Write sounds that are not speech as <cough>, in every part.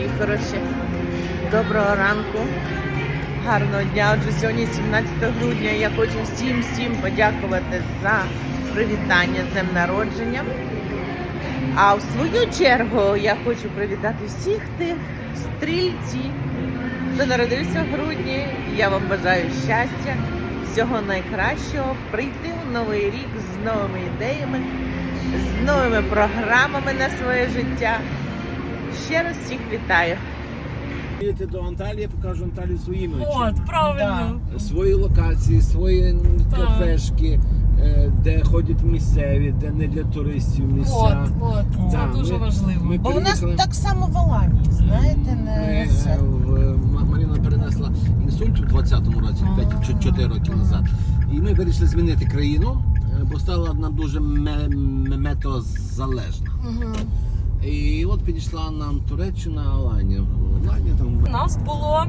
мої хороші. Доброго ранку, гарного дня. Отже, сьогодні 17 грудня. Я хочу всім всім подякувати за привітання з днем народження. А в свою чергу я хочу привітати всіх тих стрільців, хто народився в грудні. Я вам бажаю щастя, всього найкращого, прийти в новий рік з новими ідеями, з новими програмами на своє життя. Ще раз всіх вітаю. Їдете до Анталії, я покажу Анталію своїми очима. От, правильно. Свої локації, свої Так. кафешки, е, де ходять місцеві, де не для туристів місця. От, от. Це Да, дуже ми- важливо. ми Бо у нас так само в Аланії, знаєте, Ми, не е, це. в, М- Маріна перенесла інсульт у 20-му році, 5-4 роки назад. І ми вирішили змінити країну, е, бо стала вона дуже ме- ме- метеозалежна. Мгм. І от підійшла нам Туреччина, Аланія. Аланія там У нас було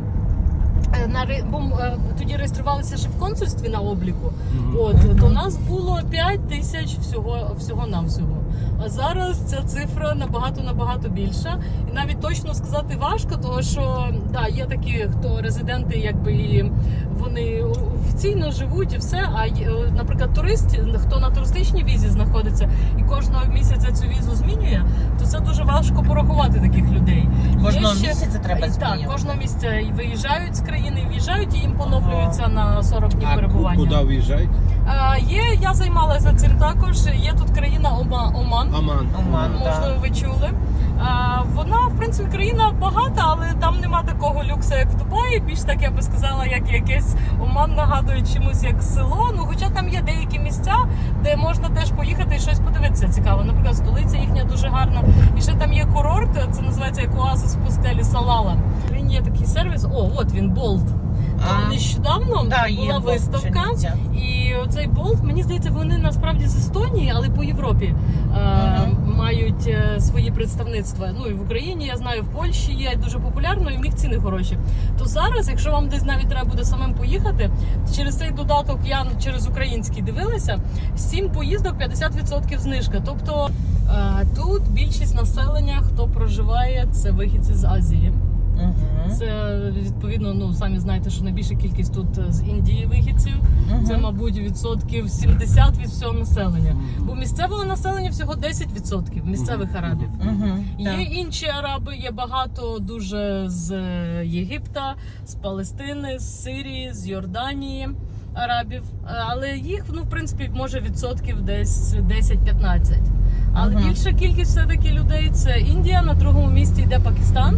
е, на бо, е, тоді реєструвалися ще в консульстві на обліку. От то нас було 5 тисяч всього всього навсього. А зараз ця цифра набагато набагато більша. І навіть точно сказати важко, тому що да, є такі, хто резиденти, якби і вони офіційно живуть і все. А е, наприклад, турист, хто на туристичній візі знаходиться і кожного місяця цю візу змінює, це дуже важко порахувати таких людей. Кожного ще- місяця треба так, змінювати. кожного місяця і виїжджають з країни, в'їжджають і їм поновлюються на 40 днів А перебування. куди виїжджають? А, є, я займалася цим також. Є тут країна Ома, Оман. Оман, да. Можливо, ви чули. А, вона, в принципі, країна багата, але там нема такого люксу, як в Дубаї. Більш так я би сказала, як якесь Оман нагадує чимось як село. Ну, хоча там є деякі місця, де можна теж поїхати і щось подивитися цікаво. Наприклад, столиця їхня дуже гарна. І ще там є курорт, це називається як оазис в пустелі Салала. Він є такий сервіс. О, от він Болт. Нещодавно Да, була виставка. І цей болт, мені здається, вони насправді з Естонії, але по Європі е, мають е, свої представництва. Ну і в Україні я знаю, в Польщі є дуже популярно, і в них ціни хороші. То зараз, якщо вам десь навіть треба буде самим поїхати, то через цей додаток я через український дивилася. 7 поїздок 50% знижка. Тобто е, тут більшість населення, хто проживає, це вихідці з Азії. Мгм. Це відповідно, ну самі знаєте, що найбільша кількість тут е, з Індії вихідців. Мгм. Це, мабуть, відсотків 70 від всього населення. Бо місцевого населення всього 10% місцевих арабів. Мгм. Є Так. інші араби, є багато дуже з е, Єгипта, з Палестини, з Сирії, з Йорданії арабів. Але їх, ну, в принципі, може відсотків десь 10-15. Але Мгм. більша кількість все-таки людей це Індія, на другому місці йде Пакистан,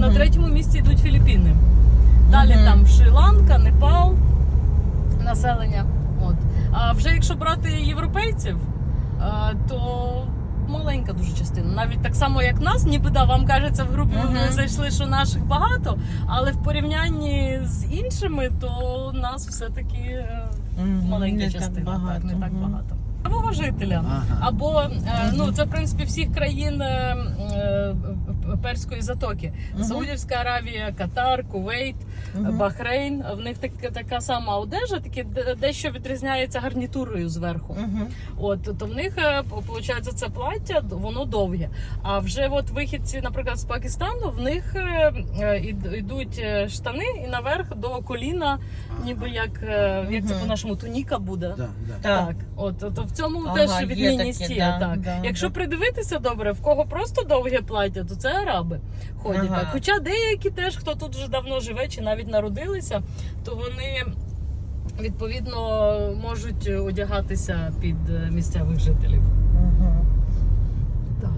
на третьому місці йдуть Філіппіни. Далі там Шрі-Ланка, Непал, населення. От. А вже якщо брати європейців, е, то маленька дуже частина. Навіть так само, як нас, ніби да, вам кажеться в групі, ви зайшли, що наших багато, але в порівнянні з іншими, то нас все-таки е, маленька Не так частина. багато. Так, не так багато. Жителя. Ага. Або е, ну це в принципі всіх країн Перської затоки: Мгм. Саудівська Аравія, Катар, Кувейт, Мгм. Бахрейн. В них так, така сама одежа, такі дещо відрізняється гарнітурою зверху. Мгм. От то в них виходить це плаття, воно довге. А вже от вихідці, наприклад, з Пакистану, в них е, е, йдуть е, штани і наверх до коліна, ніби як, е, як це по-нашому туніка буде. Да, да. Так. Так, от то в цьому Ага, теж є відмінність такі, є. да, так. да, Якщо да. придивитися добре, в кого просто довге плаття, то це араби ходять Ага. так. Хоча деякі теж, хто тут вже давно живе чи навіть народилися, то вони відповідно можуть одягатися під е, місцевих жителів. Мгм. Так.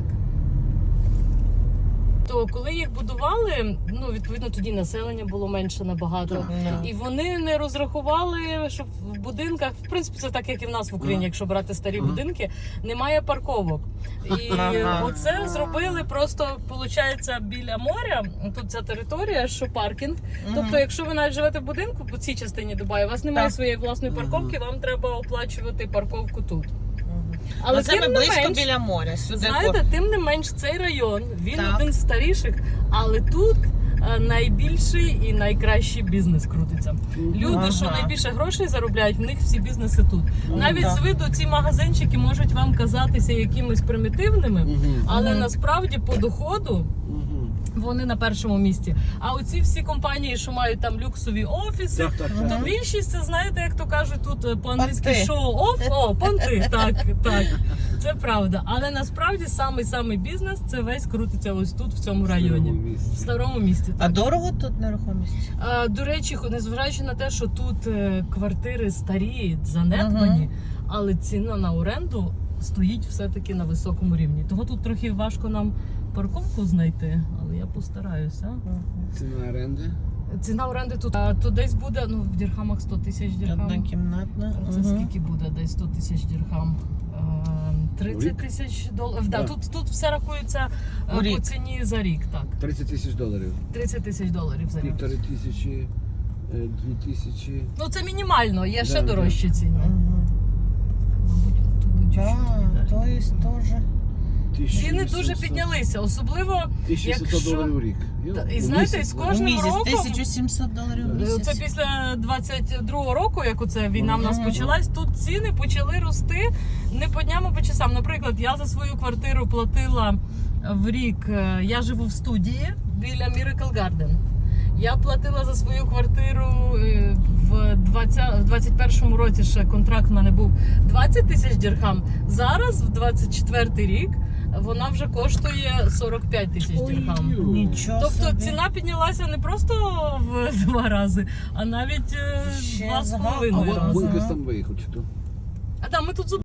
То коли їх будували, ну відповідно тоді населення було менше набагато. Так. І вони не розрахували, що в будинках, в принципі, це так, як і в нас в Україні, Ага. якщо брати старі Ага. будинки, немає парковок. І <laughs> Ага. оце зробили просто, виходить, біля моря. Тут ця територія, що паркінг. Тобто, якщо ви навіть живете в будинку по цій частині Дубаю, у вас немає Так. своєї власної парковки, вам треба оплачувати парковку тут. Але Ну, це тим не близько менш, біля моря. Сюди Знаєте, тим не менш, цей район він Так. один з старіших, але тут найбільший і найкращий бізнес крутиться. Люди, Ага. що найбільше грошей заробляють, в них всі бізнеси тут. Ну, Навіть так. з виду ці магазинчики можуть вам казатися якимось примітивними, але Мгм. насправді по доходу Вони на першому місці. А оці всі компанії, що мають там люксові офіси, Так, так, то так. більшість це знаєте, як то кажуть тут е, по-англійськи шоу оф, о, понти. Так, так. Це правда. Але насправді самий самий бізнес це весь крутиться ось тут, в цьому районі. В старому місті. А дорого тут нерухомість? А, До речі, незважаючи на те, що тут е, квартири старі, занедбані, але ціна на оренду стоїть все-таки на високому рівні. Того тут трохи важко нам парковку знайти, але я постараюся. Ціна оренди. Ціна оренди тут, а, тут десь буде ну, в дірхамах 100 тисяч дірхам. Однокімнатна. Це Мгм. скільки буде? Десь 100 тисяч дірхам. Е, 30 тисяч доларів. Да, Да. тут, тут все рахується е, У по ціні за рік. Так, 30 тисяч доларів. 30 тисяч доларів за рік. Півтори тисячі, е, дві тисячі. Ну це мінімально, є ще Да, да. дорожчі ціни. Мабуть, тут чуть-чуть Да, то есть тоже. Ціни дуже піднялися, особливо 1700 якщо- доларів у рік. Та, і знаєте, з. У Кожним місяць роком- 1700 доларів в е, місяць. це після 22-го року, як оце війна в нас Мгм. почалась, тут ціни почали рости не по дням, а по часам. Наприклад, я за свою квартиру платила в рік. е, Я живу в студії біля Miracle Garden. Я платила за свою квартиру е, в 20, в 21-му році ще контракт в мене був 20 тисяч дірхам. Зараз, в 24-й рік, вона вже коштує 45 тисяч дірхам. Нічого Тобто собі. ціна піднялася не просто в <laughs> два рази, а навіть е, Ще два з зга- А половиною вон- рази. хтось там виїхав, чи то? А там ми тут